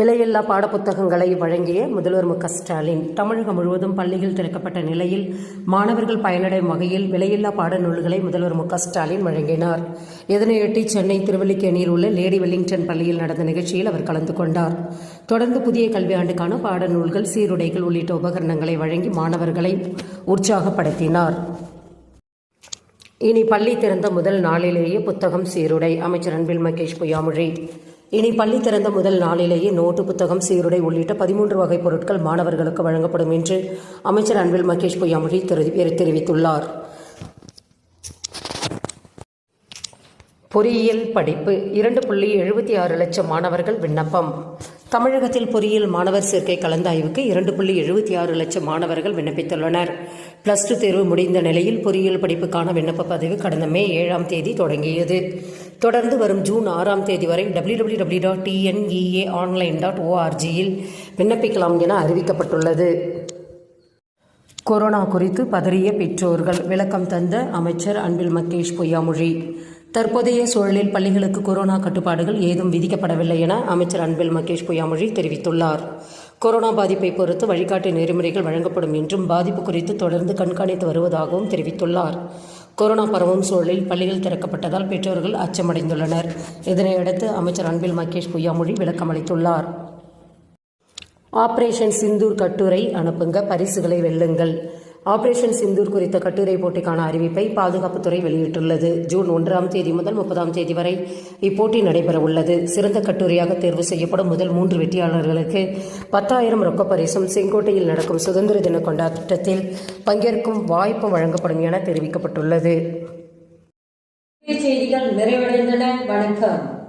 விலையில்லா பாடப்புத்தகங்களை வழங்கிய முதல்வர் மு க ஸ்டாலின் தமிழகம் முழுவதும் பள்ளிகள் திறக்கப்பட்ட நிலையில் மாணவர்கள் பயனடையும் வகையில் விலையில்லா பாடநூல்களை முதல்வர் மு க ஸ்டாலின் வழங்கினார். இதனையொட்டி சென்னை திருவல்லிக்கேணியில் உள்ள லேடி வெல்லிங்டன் பள்ளியில் நடந்த நிகழ்ச்சியில் அவர் கலந்து கொண்டார். தொடர்ந்து புதிய கல்வியாண்டுக்கான பாடநூல்கள் சீருடைகள் உள்ளிட்ட உபகரணங்களை வழங்கி மாணவர்களை உற்சாகப்படுத்தினார். இனி பள்ளி திறந்த முதல் நாளிலேயே புத்தகம் சீருடை அமைச்சர் அன்பில் மகேஷ் பொய்யாமொழி. இனி பள்ளி திறந்த முதல் நாளிலேயே நோட்டு புத்தகம் சீருடை உள்ளிட்ட பதிமூன்று வகை பொருட்கள் மாணவர்களுக்கு வழங்கப்படும் என்று அமைச்சர் அன்பில் மகேஷ் பொய்யாமொழி தெரிவித்துள்ளார். பொறியியல் படிப்பு இரண்டு புள்ளி எழுபத்தி ஆறு லட்சம் மாணவர்கள் விண்ணப்பம். தமிழகத்தில் பொறியியல் மாணவர் சேர்க்கை கலந்தாய்வுக்கு இரண்டு புள்ளி எழுபத்தி ஆறு லட்சம் மாணவர்கள் விண்ணப்பித்துள்ளனர். பிளஸ் டூ தேர்வு முடிந்த நிலையில் பொறியியல் படிப்புக்கான விண்ணப்ப பதிவு கடந்த மே ஏழாம் தேதி தொடங்கியது. தொடர்ந்து வரும் ஜூன் ஆறாம் தேதி வரை W W W dot TNEA online dot ஓஆர்ஜியில் விண்ணப்பிக்கலாம் என அறிவிக்கப்பட்டுள்ளது. கொரோனா குறித்து பதறிய பெற்றோர்கள் விளக்கம் தந்த அமைச்சர் அன்பில் மகேஷ் பொய்யாமொழி. தற்போதைய சூழலில் பள்ளிகளுக்கு கொரோனா கட்டுப்பாடுகள் ஏதும் விதிக்கப்படவில்லை என அமைச்சர் அன்பில் மகேஷ் பொய்யாமொழி தெரிவித்துள்ளார். கொரோனா பாதிப்பை பொறுத்து வழிகாட்டு நெறிமுறைகள் வழங்கப்படும் என்றும் பாதிப்பு குறித்து தொடர்ந்து கண்காணித்து வருவதாகவும் தெரிவித்துள்ளார். கொரோனா பரவும் சூழலில் பள்ளிகள் திறக்கப்பட்டதால் பெற்றோர்கள் அச்சமடைந்துள்ளனர். இதனையடுத்து அமைச்சர் அன்பில் மகேஷ் பொய்யாமொழி விளக்கமளித்துள்ளார் ஆபரேஷன் சிந்தூர் கட்டுரை அனுப்புங்க பரிசுகளை வெல்லுங்கள். ஆபரேஷன் சிந்தூர் குறித்த கட்டுரை போட்டிக்கான அறிவிப்பை பாதுகாப்புத்துறை வெளியிட்டுள்ளது. ஜூன் ஒன்றாம் தேதி முதல் முப்பதாம் தேதி வரை இப்போட்டி நடைபெற உள்ளது சிறந்த கட்டுரையாக தேர்வு செய்யப்படும் முதல் மூன்று வெற்றியாளர்களுக்கு பத்தாயிரம் ரொக்க பரிசும் செங்கோட்டையில் நடக்கும் சுதந்திர தின கொண்டாட்டத்தில் பங்கேற்கும் வாய்ப்பு வழங்கப்படும் என தெரிவிக்கப்பட்டுள்ளது. செய்திகள் நிறைவடைந்தன. வணக்கம்.